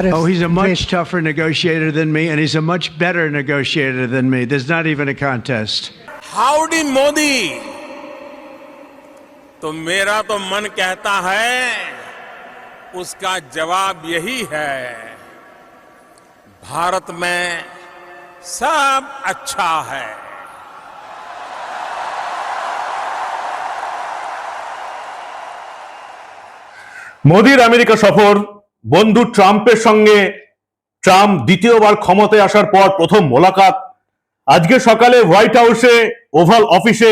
Oh, he's a much tougher negotiator than me, and he's a much better negotiator than me. There's not even a contest. Howdy Modi तो मेरा तो मन कहता है उसका जवाब यही है भारत में सब अच्छा है মোদির আমেরিকা সফর বন্ধু ট্রাম্পের সঙ্গে ট্রাম্প দ্বিতীয়বার ক্ষমতায় আসার পর প্রথম মোলাকাত। আজকে সকালে হোয়াইট হাউসে, ওভাল অফিসে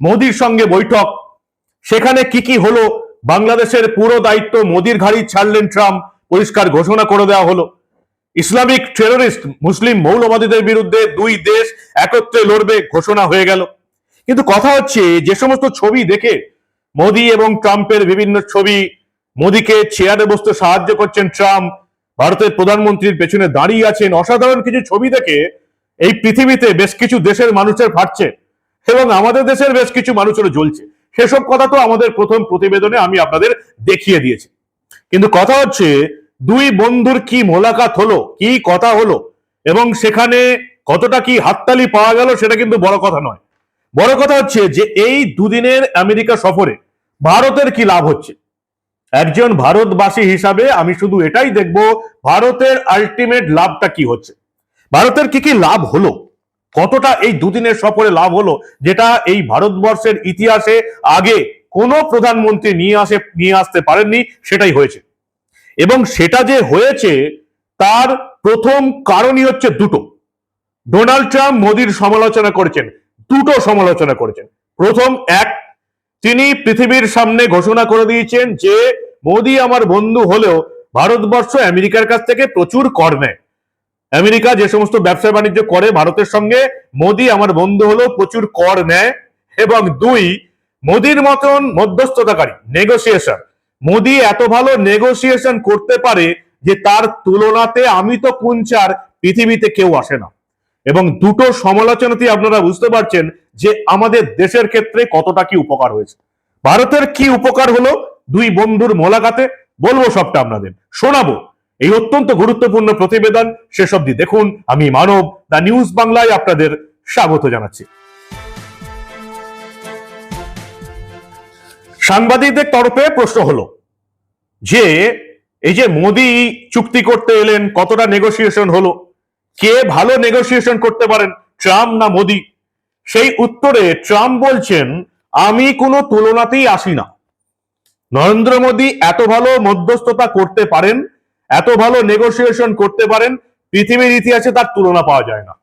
মোদির সঙ্গে বৈঠক। সেখানে কি কি হলো? বাংলাদেশের পুরো দায়িত্ব মোদির ঘাড়ি ছাড়লেন ট্রাম্প। পরিষ্কার ঘোষণা করে দেওয়া হলো। ইসলামিক টেররিস্ট, মুসলিম মৌলবাদীদের বিরুদ্ধে দুই দেশ একত্রে লড়বে ঘোষণা হয়ে গেল। কিন্তু কথা হচ্ছে, যে সমস্ত ছবি দেখে মোদি এবং ট্রাম্পের বিভিন্ন ছবি মোদিকে চেয়ারে বসতে সাহায্য করছেন ট্রাম্প। ভারতের প্রধানমন্ত্রীর পেছনে দাঁড়িয়ে আছেন। অসাধারণ কিছু ছবি দেখে এই পৃথিবীতে বেশ কিছু দেশের মানুষের ফাটছে এবং আমাদের দেশের বেশ কিছু মানুষেরও জ্বলছে। সেসব কথা তো আমাদের প্রথম প্রতিবেদনে আমি আপনাদের দেখিয়ে দিয়েছি। কিন্তু কথা হচ্ছে, দুই বন্ধুর কি মোলাকাত হলো, কি কথা হলো, এবং সেখানে কতটা কি হাততালি পাওয়া গেল সেটা কিন্তু বড় কথা নয়। বড় কথা হচ্ছে যে এই দুদিনের আমেরিকা সফরে ভারতের কি লাভ হচ্ছে? একজন ভারতবাসী হিসাবে আমি শুধু এটাই দেখব, ভারতের আলটিমেট লাভটা কি হচ্ছে? ভারতের কি কি লাভ হলো? কতটা এই দুদিনের সফরে লাভ হলো? যেটা এই ভারতবর্ষের ইতিহাসে আগে কোনো প্রধানমন্ত্রী নিয়ে আসে, নিয়ে আসতে পারেননি, সেটাই হয়েছে। এবং সেটা যে হয়েছে, তার প্রথম কারণই হচ্ছে দুটো। ডোনাল্ড ট্রাম্প মোদির সমালোচনা করেছেন, দুটো সমালোচনা করেছেন। প্রথম এক তিনি পৃথিবীর সামনে ঘোষণা করে দিয়েছেন যে মোদি আমার বন্ধু হলেও ভারতবর্ষ আমেরিকার কাছ থেকে প্রচুর কর নেয় আমেরিকা যে সমস্ত ব্যবসা বাণিজ্য করে ভারতের সঙ্গে, মোদি আমার বন্ধু হলেও প্রচুর কর নেয় এবং দুই, মোদির মতন মধ্যস্থতাকারী নেগোসিয়েশন মোদি এত ভালো নেগোসিয়েশন করতে পারে যে তার তুলনাতে আমি তো কুঞ্চার পৃথিবীতে কেউ আসে না। এবং দুটো সমালোচনাতেই আপনারা বুঝতে পারছেন যে আমাদের দেশের ক্ষেত্রে কতটা কি উপকার হয়েছে। ভারতের কি উপকার হলো? দুই বন্ধুর মোলাকাতে বলব সবটা আপনাদের। শোনাবো। এই অত্যন্ত গুরুত্বপূর্ণ প্রতিবেদন শেষ অব্দি দেখুন। আমি মানব দা নিউজ বাংলায় আপনাদের স্বাগত জানাচ্ছি। সাংবাদিকদের তরফে প্রশ্ন হলো যে, এই যে মোদি চুক্তি করতে এলেন, কতটা নেগোসিয়েশন হলো? কে ভালো নেগোসিয়েশন করতে পারেন, ট্রাম্প না মোদি? সেই উত্তরে ট্রাম্প বলছেন, আমি কোনো তুলনাতেই আসি না। নরেন্দ্র মোদী এত ভালো মধ্যস্থতা করতে পারেন, এত ভালো নেগোসিয়েশন করতে পারেন, পৃথিবীর ইতিহাসে তার তুলনা পাওয়া যায় না।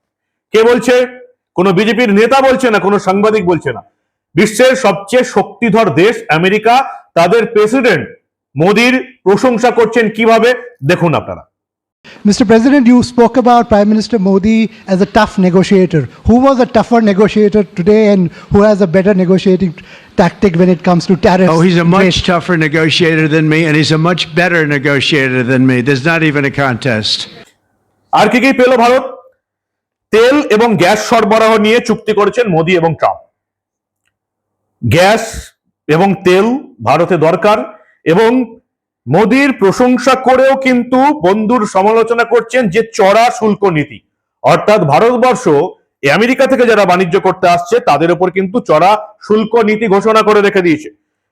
কে বলছে? কোনো বিজেপির নেতা বলছে না, কোনো সাংবাদিক বলছে না। বিশ্বের সবচেয়ে শক্তিধর দেশ আমেরিকা, তাদের প্রেসিডেন্ট মোদির প্রশংসা করছেন কীভাবে? দেখুন আপনারা। Mr. President, you spoke about Prime Minister Modi as a tough negotiator. Who was a tougher negotiator today and who has a better negotiating tactic when it comes to tariffs? Oh, he's a much trade? tougher negotiator than me, and he's a much better negotiator than me. There's not even a contest. আর কি কি পেল ভারত তেল এবং gas সরবরাহ নিয়ে চুক্তি করেছেন মোদি এবং ট্রাম্প গ্যাস এবং তেল ভারতে দরকার এবং মোদির প্রশংসা করেও কিন্তু বন্ধুর সমালোচনা করছেন যে চড়া শুল্ক নীতি। অর্থাৎ ভারতবর্ষ আমেরিকা থেকে যারা বাণিজ্য করতে আসছে, তাদের উপর কিন্তু চড়া শুল্ক নীতি ঘোষণা করে রেখে দিয়েছে।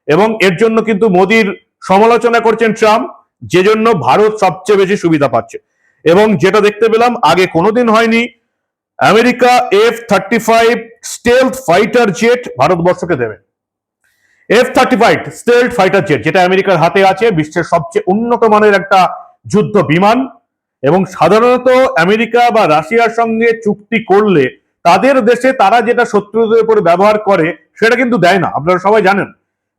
এবং এর জন্য কিন্তু মোদির সমালোচনা করছেন ট্রাম্প, যে জন্য ভারত সবচেয়ে বেশি সুবিধা পাচ্ছে। এবং যেটা দেখতে পেলাম, আগে কোনোদিন হয়নি, America F thirty five stealth fighter jet ভারতবর্ষকে দেবে। F thirty five stealth fighter jet যেটা আমেরিকার হাতে আছে, বিশ্বের সবচেয়ে উন্নত মানের একটা যুদ্ধ বিমান। এবং সাধারণত আমেরিকা বা রাশিয়ার সঙ্গে চুক্তি করলে তাদের দেশে তারা যেটা শত্রুদের উপরে ব্যবহার করে, সেটা কিন্তু দেয় না। আপনারা সবাই জানেন।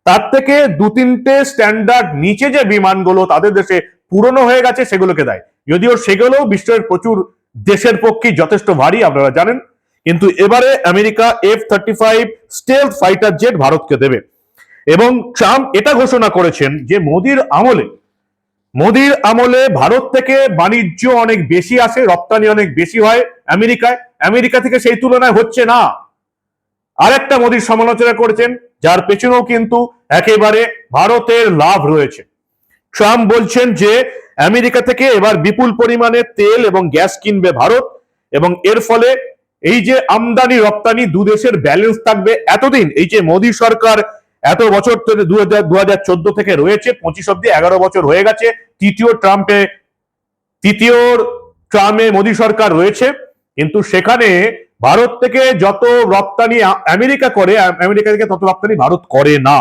তার থেকে দু তিনটে স্ট্যান্ডার্ড নিচে যে বিমানগুলো তাদের দেশে পুরনো হয়ে গেছে, সেগুলোকে দেয়। যদিও সেগুলো বিশ্বের প্রচুর দেশের পক্ষে যথেষ্ট ভারী, আপনারা জানেন। কিন্তু এবারে America F thirty five stealth fighter jet ভারতকে দেবে। এবং ট্রাম্প এটা ঘোষণা করেছেন যে মোদির আমলে মোদির আমলে ভারত থেকে বাণিজ্য অনেক বেশি আসে, রপ্তানি অনেক বেশি হয় আমেরিকায়। আমেরিকা থেকে সেই তুলনায় হচ্ছে না। আরেকটা মোদির সমালোচনা করেছেন, যার পেছনেও কিন্তু একেবারে ভারতের লাভ রয়েছে। ট্রাম্প বলছেন যে আমেরিকা থেকে এবার বিপুল পরিমাণে তেল এবং গ্যাস কিনবে ভারত এবং এর ফলে এই যে আমদানি রপ্তানি দু দেশের ব্যালেন্স থাকবে এতদিন, এই যে মোদী সরকার এত বছর ধরে দু হাজার চোদ্দ থেকে রয়েছে, পঁচিশ অব্দি এগারো বছর হয়ে গেছে, তৃতীয় ট্রাম্পে, তৃতীয় ট্রামে মোদী সরকার রয়েছে, কিন্তু সেখানে ভারত থেকে যত রপ্তানি আমেরিকা করে আমেরিকা থেকে তত রপ্তানি ভারত করে না।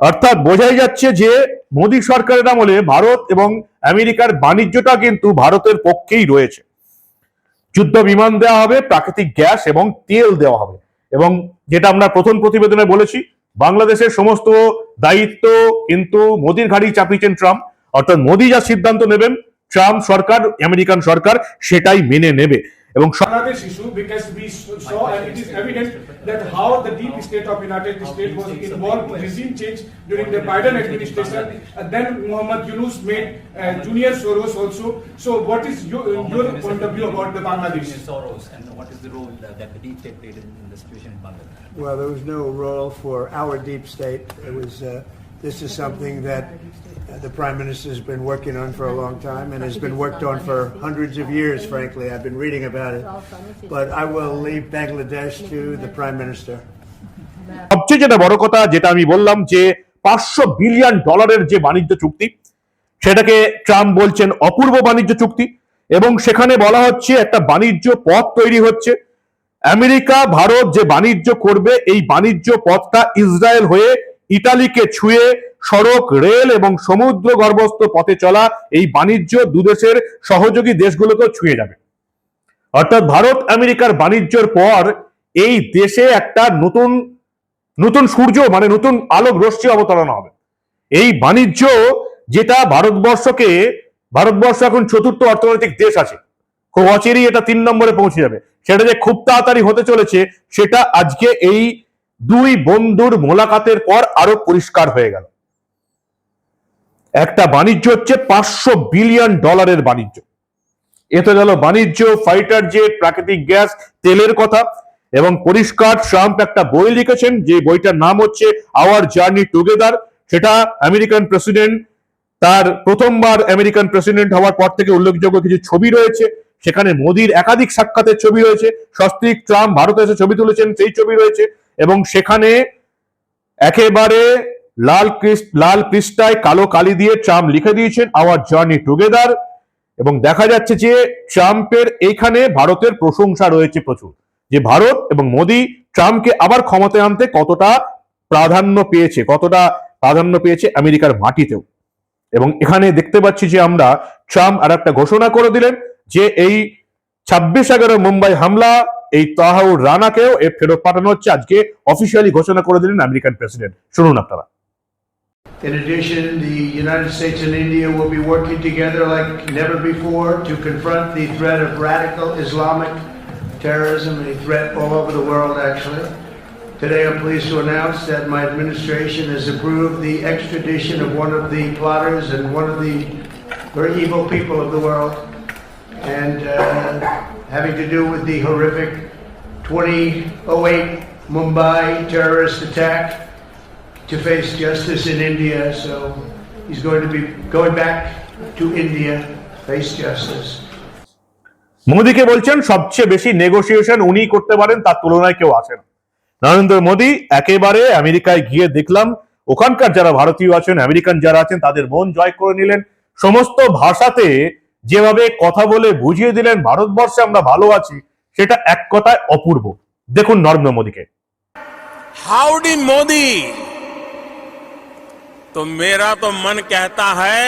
অর্থাৎ বোঝাই যাচ্ছে যে মোদী সরকারের আমলে ভারত এবং আমেরিকার বাণিজ্যটা কিন্তু ভারতের পক্ষেই রয়েছে। যুদ্ধ বিমান দেওয়া হবে, প্রাকৃতিক গ্যাস এবং তেল দেওয়া হবে এবং যেটা আমরা প্রথম প্রতিবেদনে বলেছি বাংলাদেশের সমস্ত দায়িত্ব কিন্তু মোদীর ঘাড়ি চাপিয়েছেন ট্রাম্প। অর্থাৎ মোদী যা সিদ্ধান্ত নেবেন, ট্রাম্প সরকার, আমেরিকান সরকার সেটাই মেনে নেবে। এবং Bangladesh issue because we saw and it is evident that how the deep state of United States was involved in regime change during the Biden administration and then Muhammad Yunus made uh, Junior Soros also. So what is your, uh, point of view about the Bangladesh? Soros and what is the role that, the deep state played in, the situation in Bangladesh? Well, there was no role for our deep state. It was, uh, this is something that the Prime Minister has been working on for a long time and has been worked on for hundreds of years, frankly. I've been reading about it. But I will leave Bangladesh to the Prime Minister. সবচেয়ে যেটা বড় কথা যেটা আমি বললাম যে পাঁচশো billion ডলারের যে বাণিজ্য চুক্তি সেটাকে ট্রাম্প বলছেন অপূর্ব বাণিজ্য চুক্তি এবং সেখানে বলা হচ্ছে একটা বাণিজ্য পথ তৈরি হচ্ছে আমেরিকা ভারত যে বাণিজ্য করবে এই বাণিজ্য পথটা ইসরায়েল হয়ে ইটালিকে ছুঁয়ে সড়ক, রেল এবং সমুদ্র গর্ভস্থ পথে চলা এই বাণিজ্য দুদেশের সহযোগী দেশগুলোকেও ছুঁয়ে যাবে। অর্থাৎ ভারত আমেরিকার বাণিজ্যর পর এই দেশে একটা নতুন নতুন সূর্য মানে নতুন আলোক রশ্মি অবতরণ হবে। এই বাণিজ্য যেটা ভারতবর্ষকে, ভারতবর্ষ এখন চতুর্থ অর্থনৈতিক দেশ আছে। খুব অচিরেই এটা তিন নম্বরে পৌঁছে যাবে। সেটা যে খুব তাড়াতাড়ি হতে চলেছে, সেটা আজকে এই দুই বন্ধুর মোলাকাতের পর আরও পরিষ্কার হয়ে গেল। একটা বাণিজ্য হচ্ছে পাঁচশো বিলিয়ন ডলারের বাণিজ্য। এ তো গেল বাণিজ্য ফাইটার জেট প্রাকৃতিক গ্যাস, তেলের কথা এবং পরিষ্কার ট্রাম্প একটা বই লিখেছেন, যে বইটার নাম হচ্ছে আওয়ার জার্নি টুগেদার সেটা আমেরিকান প্রেসিডেন্ট, তার প্রথমবার আমেরিকান প্রেসিডেন্ট হওয়ার পর থেকে উল্লেখযোগ্য কিছু ছবি রয়েছে। সেখানে মোদির একাধিক সাক্ষাতের ছবি রয়েছে। সস্তিক ট্রাম্প ভারতে এসে ছবি তুলেছেন, সেই ছবি রয়েছে। এবং সেখানে একেবারে লাল লাল পৃষ্ঠায় কালো কালি দিয়ে ট্রাম্প লিখে দিয়েছেন আওয়ার জার্নি টুগেদার এবং দেখা যাচ্ছে যে ট্রাম্পের এইখানে ভারতের প্রশংসা রয়েছে প্রচুর, যে ভারত এবং মোদি ট্রাম্পকে আবার ক্ষমতায় আনতে কতটা প্রাধান্য পেয়েছে, কতটা প্রাধান্য পেয়েছে আমেরিকার মাটিতেও। এবং এখানে দেখতে পাচ্ছি যে আমরা ট্রাম্প আর একটা ঘোষণা করে দিলেন যে এই ছাব্বিশ এগারো মুম্বাই হামলা এই তাহাউর রানাকেও এ ফেরত পাঠানো হচ্ছে আজকে অফিসিয়ালি ঘোষণা করে দিলেন আমেরিকান প্রেসিডেন্ট শুনুন আপনারা In addition, the United States and India will be working together like never before to confront the threat of radical Islamic terrorism, a threat all over the world, actually. Today, I'm pleased to announce that my administration has approved the extradition of one of the plotters and one of the very evil people of the world, and uh, having to do with the horrific 2008 Mumbai terrorist attack to face justice in India. So he's going to be going back to India, face justice. মোদীকে বলছেন সবচেয়ে বেশি negotiation উনি করতে পারেন তার তুলনায় কেউ আসে না নরেন্দ্র মোদী একেবারে আমেরিকায় গিয়ে দেখলাম ওখানকার যারা ভারতীয় আছেন আমেরিকান যারা আছেন তাদের মন জয় করে নিলেন সমস্ত ভাষাতে যেভাবে কথা বলে বুঝিয়ে দিলেন ভারতবর্ষে আমরা ভালো আছি সেটা এক কথায় অপূর্ব দেখুন নরেন্দ্র মোদীকে हाउडी मोदी तो मेरा तो मन कहता है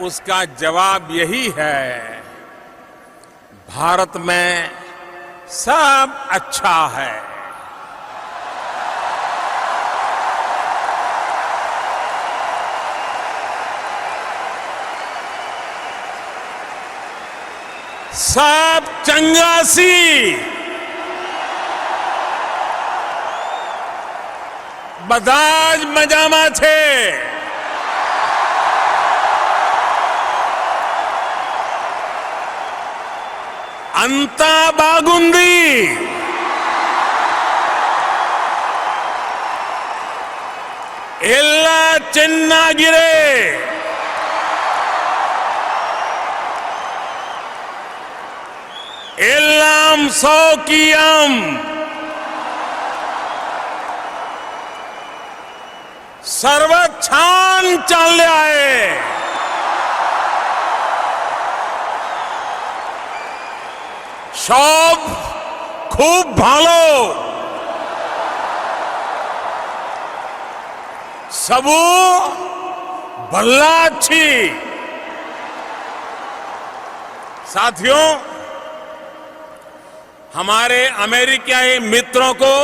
उसका जवाब यही है भारत में सब अच्छा है सब चंगासी બધા જ મજામાં છે અંતા બાગુંદી એલ્લા ચેન્નાગીરે स्वकीयम सर्वछान चालले সব খুব ভালো सबू भल्ला अच्छी साथियों हमारे अमेरिकी मित्रों को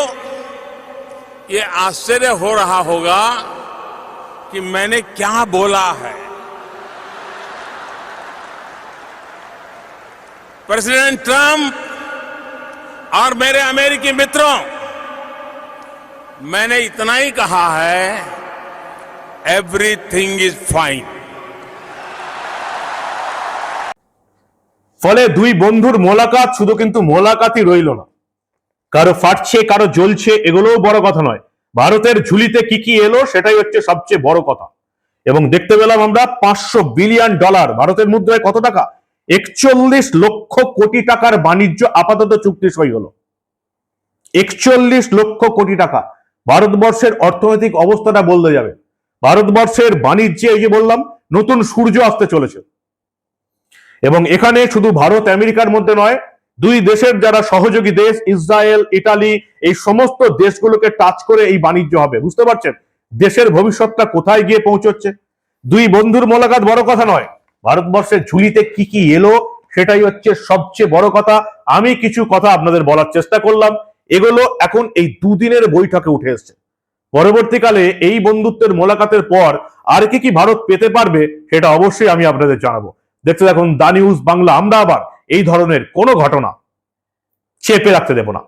ये आश्चर्य हो रहा होगा कि मैंने क्या बोला है। प्रेसिडेंट ट्रंप और मेरे अमेरिकी मित्रों, मैंने इतना ही कहा है, एवरीथिंग इज़ फाइन। ফলে দুই বন্ধুর মোলাকাত শুধু কিন্তু মোলাকাতই রইল না। কারও ফাটছে, কারও জ্বলছে, এগুলোও বড় কথা নয়। ভারতের ঝুলিতে কি কি এলো, সেটাই হচ্ছে সবচেয়ে বড় কথা। এবং দেখতে পেলাম আমরা পাঁচশো বিলিয়ন ডলার। ভারতের মুদ্রায় কত টাকা? একচল্লিশ লক্ষ কোটি টাকার বাণিজ্য আপাতত চুক্তি সই হলো। একচল্লিশ লক্ষ কোটি টাকা। ভারতবর্ষের অর্থনৈতিক অবস্থাটা বলতে যাবে। ভারতবর্ষের বাণিজ্যে এই যে বললাম, নতুন সূর্য আসতে চলেছে। এবং এখানে শুধু ভারত, আমেরিকার মধ্যে নয়, দুই দেশের যারা সহযোগী দেশ, ইসরায়েল ইটালি এই সমস্ত দেশগুলোকে টাচ করে এই বাণিজ্য হবে। বুঝতে পারছেন? দেশের ভবিষ্যৎটা কোথায় গিয়ে পৌঁছচ্ছে? দুই বন্ধুর মোলাকাত বড় কথা নয়। ভারতবর্ষের ঝুলিতে কি কি এলো, সেটাই হচ্ছে সবচেয়ে বড় কথা। আমি কিছু কথা আপনাদের বলার চেষ্টা করলাম। এগুলো এখন এই দুদিনের বৈঠকে উঠে এসছে। পরবর্তীকালে এই বন্ধুত্বের মোলাকাতের পর আর কি কি ভারত পেতে পারবে, সেটা অবশ্যই আমি আপনাদের জানাব। দেখতে দেখুন দা নিউজ বাংলা। আমরা আবার এই ধরনের কোনো ঘটনা চেপে রাখতে দেব না।